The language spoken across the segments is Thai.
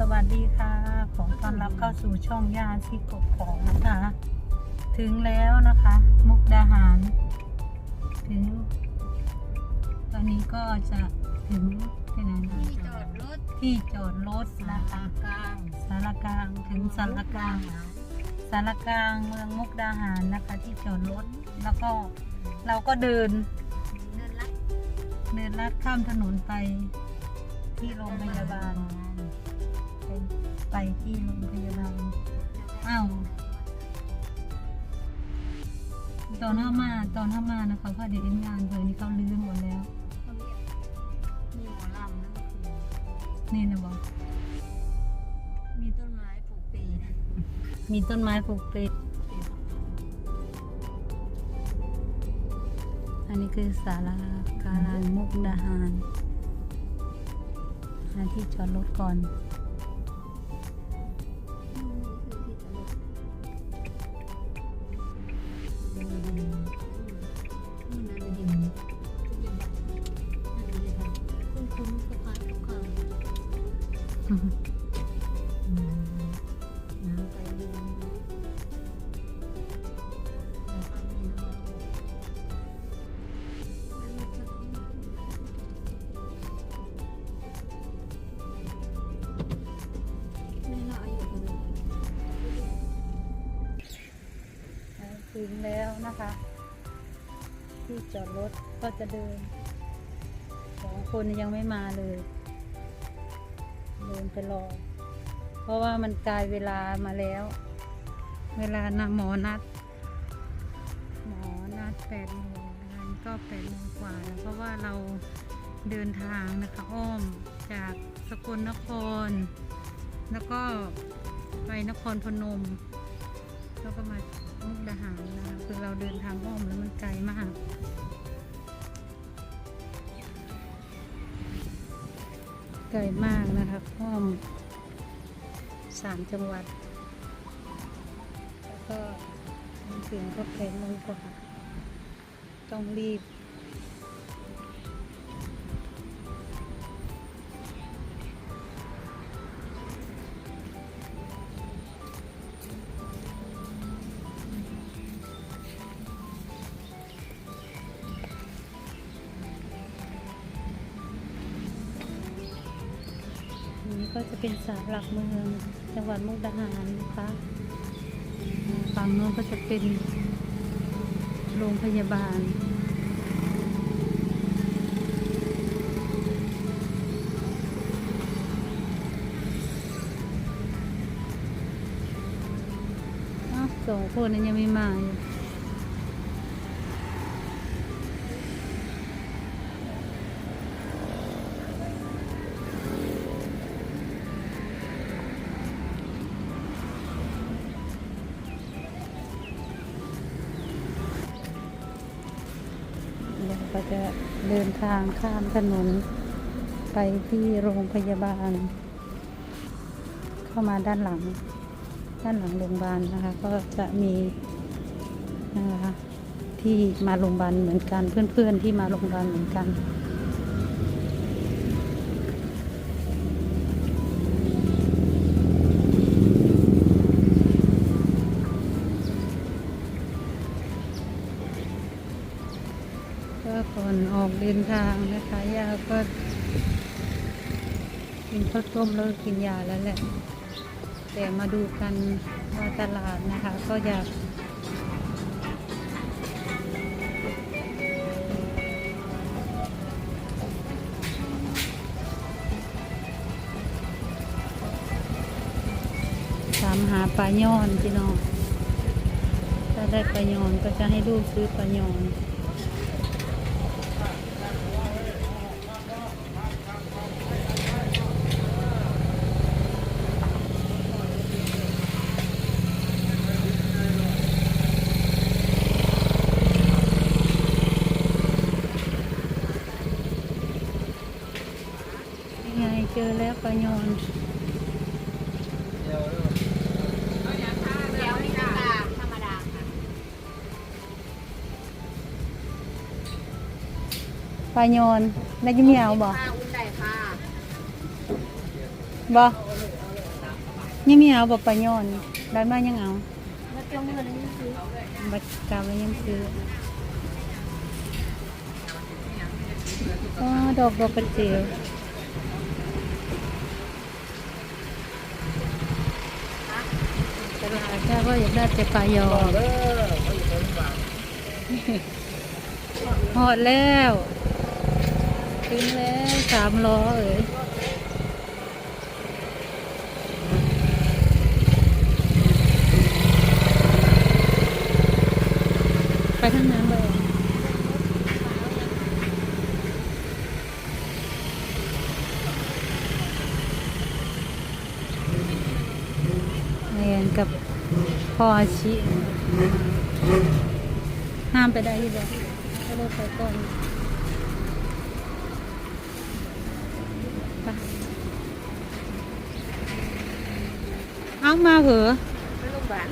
สวัสดีค่ะ ขอต้อนรับเข้าสู่ช่องย่าที่กบของนะคะ ถึงแล้วนะคะ มุกดาหาร ถึง ตอนนี้ก็จะถึงที่ไหนนะที่จอดรถที่จอดรถนะคะกลางสารกลางถึงสารกลางสารกลางเมืองมุกดาหารนะคะ ที่จอดรถแล้วก็เราก็เดิน เดินลัดเดินลัดข้ามถนนไปที่โรงพยาบาลไป ไปที่โรงพยาบาลอ้าวตอนเข้ามาตอนเข้ามานะเขาพาเด็กเอ็นงานเลยนี่เขาลืมหมดแล้วเขาเรียกมีหมอลำนะก็คือนี่นะบอกมีต้นไม้ปลูกปีนะมีต้นไม้ปลูกติดอันนี้คือศาลากลางมุกดาหารหาที่จอดรถก่อนนี่ แล้วนะคะ ที่จอดรถก็จะเดินสองคนยังไม่มาเลย เดินไปรอ เพราะว่ามันกลายเวลามาแล้ว เวลานะหมอนัด หมอนัดแปดโมงนะคะนี่ก็แปดโมงกว่าแล้วเพราะว่าเราเดินทางนะคะอ้อมจากสกลนคร แล้วก็ไปนครพนม แล้วก็มามุกดาหารนะคะคือเราเดินทางอ้อมแล้วมันไกลมากไกลมากนะคะอ้อมสามจังหวัด แล้วก็มาถึงก็แปดโมงกว่าต้องรีบ ก็จะเป็นศาลหลักเมืองจังหวัดมุกดาหารนะคะฝั่งโน้นก็จะเป็นโรงพยาบาลสองคนนั้นยังไม่มาอยู่ จะเดินทางข้ามถนน ไปที่โรงพยาบาล เข้ามาด้านหลัง ด้านหลังโรงพยาบาลนะคะ ก็จะมีนะคะที่มาโรงพยาบาลเหมือนกันเพื่อนๆที่มาโรงพยาบาลเหมือนกัน ออกเดินทางนะคะยาก็กินข้าวต้มแล้วกินยาแล้วแหละ แต่มาดูกันว่าตลาดนะคะ ก็อยากถามหาปลาย่อนพี่น้อง ถ้าได้ปลาย่อนก็จะให้ลูกซื้อปลาย่อน เจอแล้วปลายอนเดี๋ยวนี่นะคะธรรมดาค่ะปลายอนได้ยินเหมียวบ่ค่ะอุ่นได้ค่ะบ่เอยังมีเอาบ่ปลายอนได้มายังเอามาเจ้าเมื่อนั้นนี่คือบัดกลับแล้วยังซื้ออ๋อดอกดอกกระเจียว จ้าก็อยากได้แต่ปลายอหอดแล้ว ถึงแล้วสามล้อเอ๋ยไปทางนั้นเลยเรียนกับ พ่ออาชิห้ามไปได้ที่บอกก็เลยไปก่อนไปเอามาเหรอไปโรงพยาบาล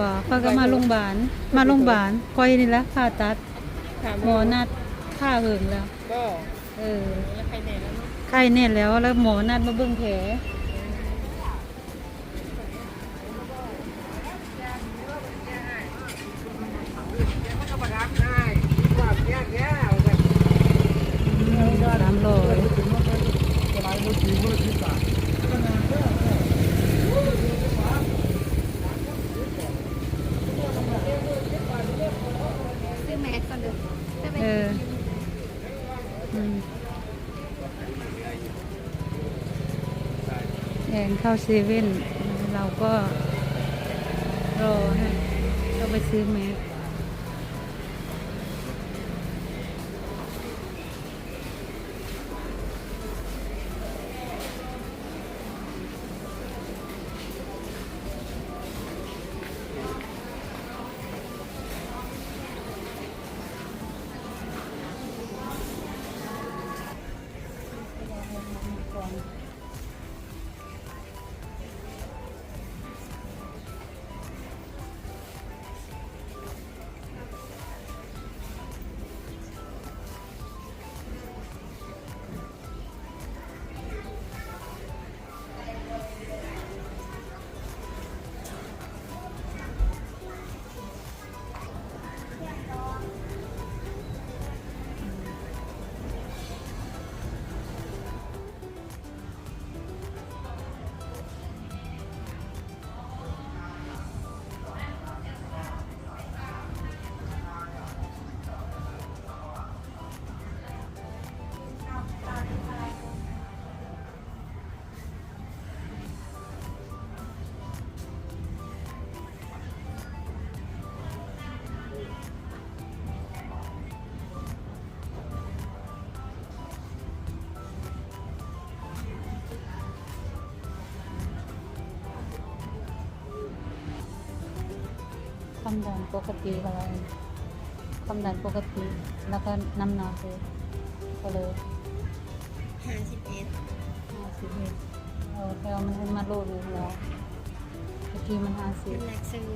บอกเขาก็มาโรงพยาบาลมาโรงพยาบาลคอยนี่แหละผ่าตัดหมอนัดผ่าเหิงแล้วก็เออแล้วใครแน่แล้วเนาะไข้แน่แล้วแล้วหมอนัดมาเบิ่งแผลสามร้อย ซื้อแมสก่อนเด้อซื้อแม เอ ส ออืม แอนเข้าเซเว่นเราก็รอให้ก็ไปซื้อแมส ความดันปกติอะไรความดันปกติ แล้วก็น้ำหนักเลยก็เลยห้าสิบเอ็ดห้าสิบเอ็ดเออแต่ว่ามันมาโลดอยู่แล้วเมื่อกี้มันห้าสิบน้ำหนักซื้อ